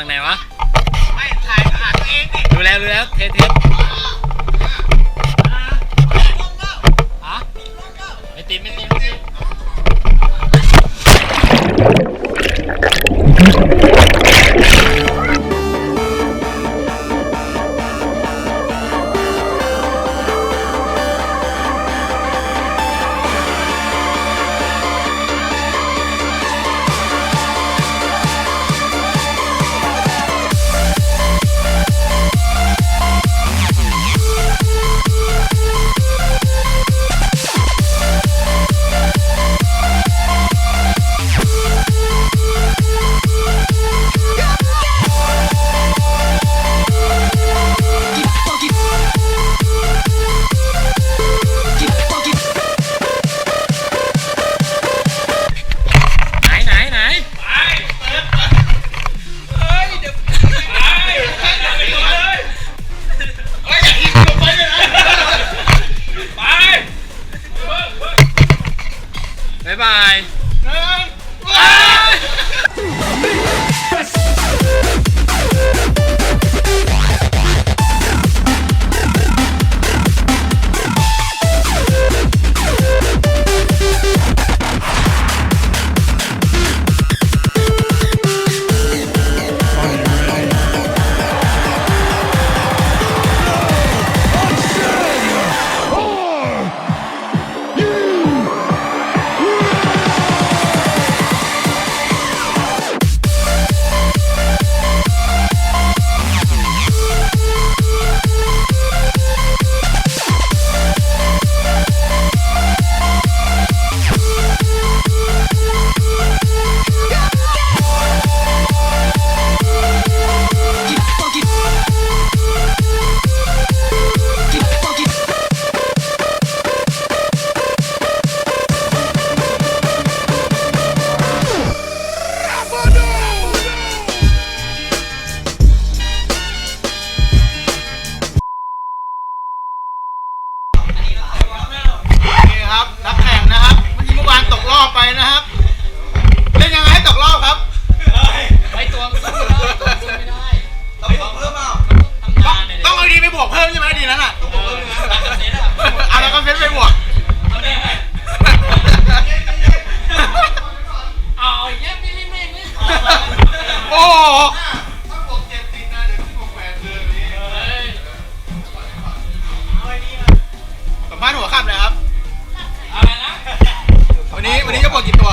ฝั่งไหนวะ ไม่ถ่ายหาตัวเองดิดูแล้วดูแล้วเทเท briga, Boguinho.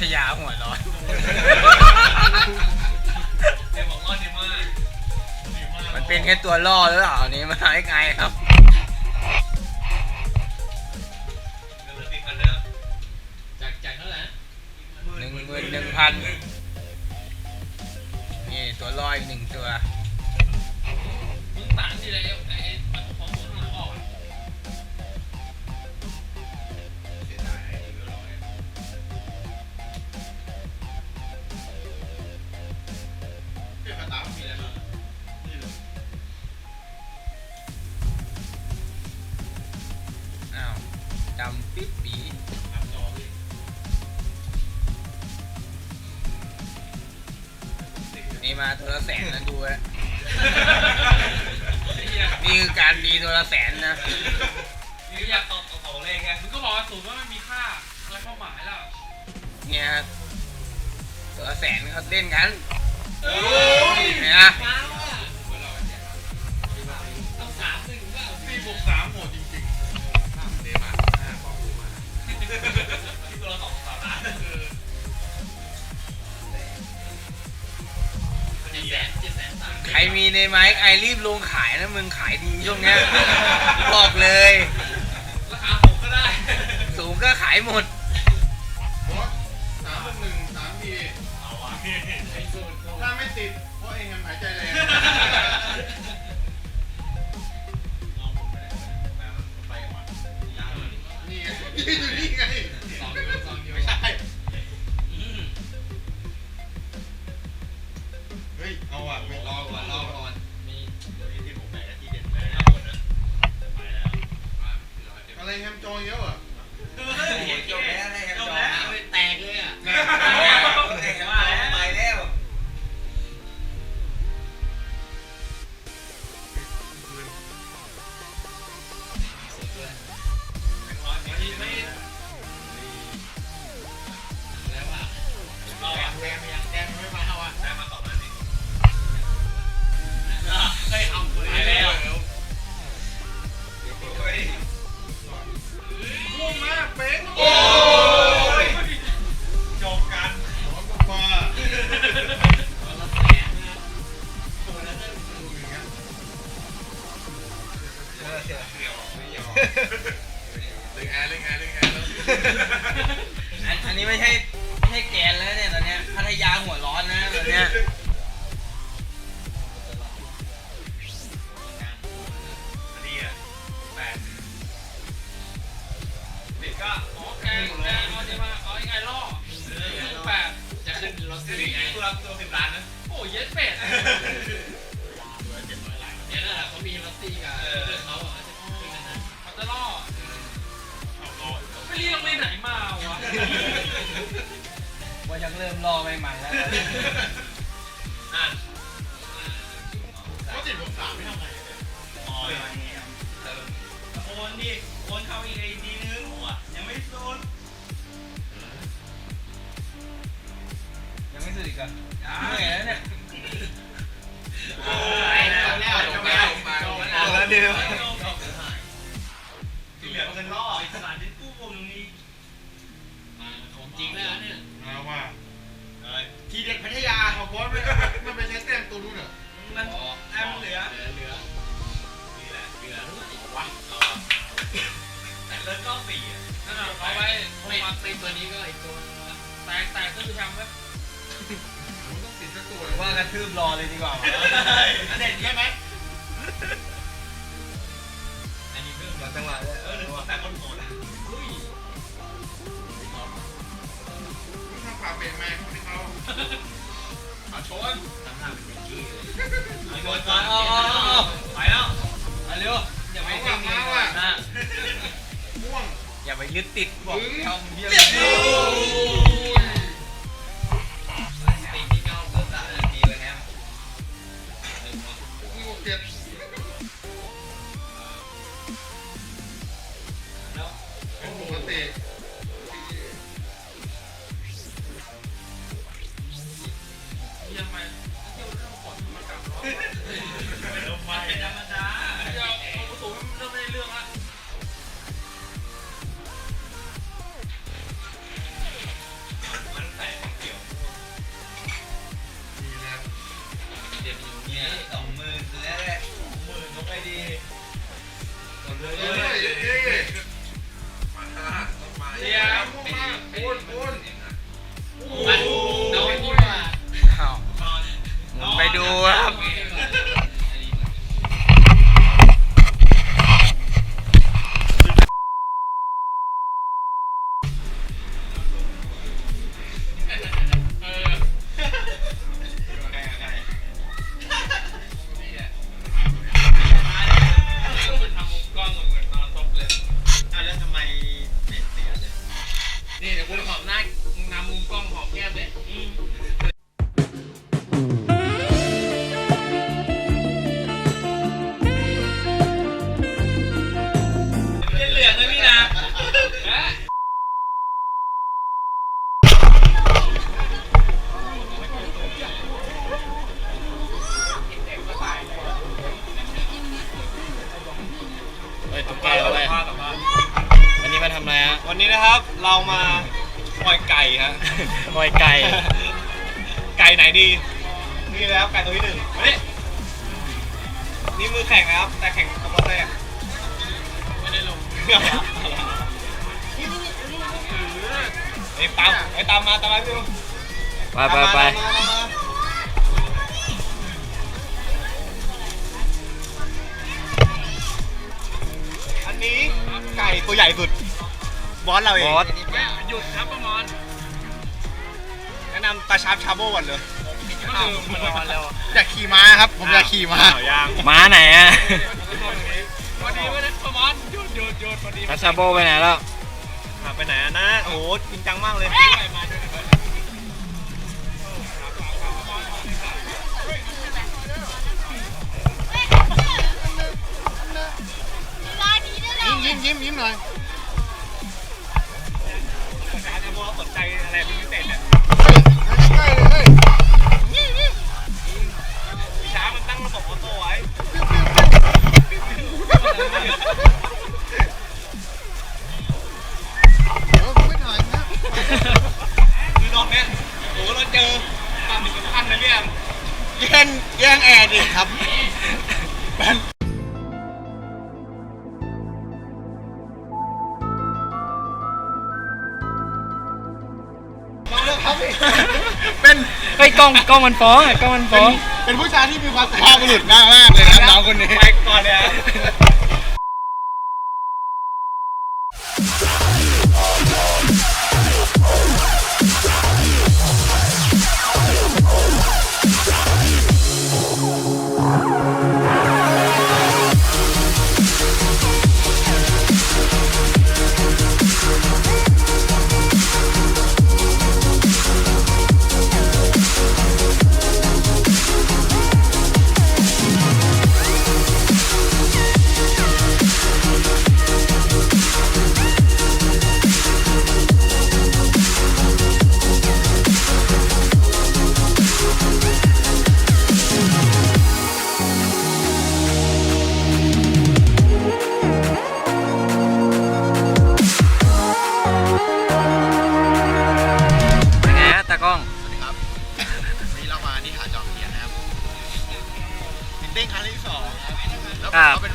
ทยาหัวร้อนเดี๋ยวบอกว่าดีมากดีมากมันเป็นแค่ตัวล่อหรือเปล่านี่มาไอ้ไงครับเงินเหลือสี่พันแล้วจากจากเท่าไหร่นะหนึ่งหมื่นหนึ่งพันนี่ตัวล่ออีกหนึ่งตัว มึงต่างที่ไรไอ้มั มาตัวละแสนนะดูฮะนี่คือการดีตัวละแสนนะ นี่อยากตอบของเลขไงมึงก็บอกว่าสูตรว่ามันมีค่าอะไรความหมายแล้วเนี่ยตัวละแสนเขาเล่นกันโอ้ยเห็นไหมมาว่ะต้อง ใครมีในไม้ไอรีบลงขายนะมึงขายดีช่วงเนี้ยบอกเลยราคาผมก็ได้สูงก็ขายหมดๆบอสสามบวกหนึ่งสามทีเอาวะไอ้สูตรถ้าไม่ติดเพราะเองยังหายใจแรงลองผมไปแบบไปก่อนยาวเลยนี่ไงยืนอยู่นี่ไง อะก็ติดบวกสามไม่ทำไงอ๋อโอนดิโอนเข้าอีกไอทีนึงยังไม่โดนยังไม่สุดอีกเหรอเหนื่อยแล้วเนี่ยจบแล้วจบแล้วจบแล้วเดี๋ยว เปลี่ยนแมงคนที่เขาเอาชนทั้งห้าเป็นอย่างนี้เลยไอ้บอลอ๋ออ๋ออ๋อไปแล้วไปเร็วอย่าไปเก่งมาว่ะม่วงอย่าไปยึดติดบอกช่องเยี่ยม นี่เดี๋ยวกูหอบหน้านำมุมกล้องหอมแก้มเลย อืม ก่ฮะปล่อยไก่ ไก่ไหนดี นี่แล้วไก่ตัวที่หนึ่งมาดินี่มือแข่งนะครับ แต่แข่งกับรถแรกไม่ได้ลงไอ้ตามไอ้ตามมาตามมาพี่ไปไปไปตามมาตามมาอันนี้ไก่ตัวใหญ่สุดบอสเราเองบอสหยุดครับประมอน แนะนำตาชาร์ปชาโบก่อนเลยก็คือมันนอนแล้วอยากขี่ม้าครับ ผมอยากขี่ม้าย่างม้าไหนอะพอดีไม่ได้ประมอนหยุดหยุดหยุดพอดีทัชชาโบไปไหนแล้วไปไหนอะนะโอ้โหจริงจังมากเลยยิ้มยิ้มยิ้มยิ้มหน่อยอาจารย์จะมองสนใจอะไรเป็นพิเศษเนี่ย ใก องกล้องมันฟ้องอะกล้องมันฟ้อง เป็นผู้ชายที่มีความสุภาพบุรุษมากมากๆเลยนะน้องคนนี้ไปก่อนเลย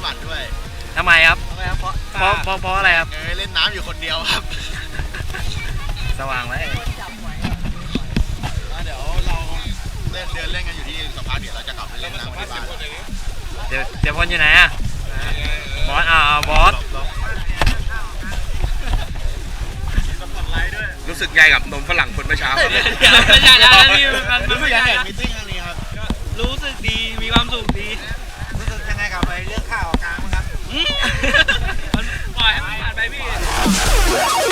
แล้วผมก็เป็นหวัดด้วยทำไมครับทำไมครับเพราะเพราะเพราะเพราะอะไรครับ เอ้ยเล่นน้ำอยู่คนเดียวครับสว่างไว้เดี๋ยวเราเล่นเดินเล่นกันอยู่ที่สภาเดี๋ยวเราจะกลับไปเล่นน้ำที่บ้านเดี๋ยวเดี๋ยวพลอยู่ไหนอะบอสอ่าบอสรู้สึกไงกับนมฝรั่งคนเมื่อเช้าครับไม่ใช่นะนี่มันมันรู้สึไม่กยังใช่ไงนะมิทติ้งครั้งนี้ครับรู้สึกดีมีความสุขดี รู้สึกยังไงกับไปเรื่องข้าวกลางมั้งครับ มันปล่อยให้มันผ่านไปพี่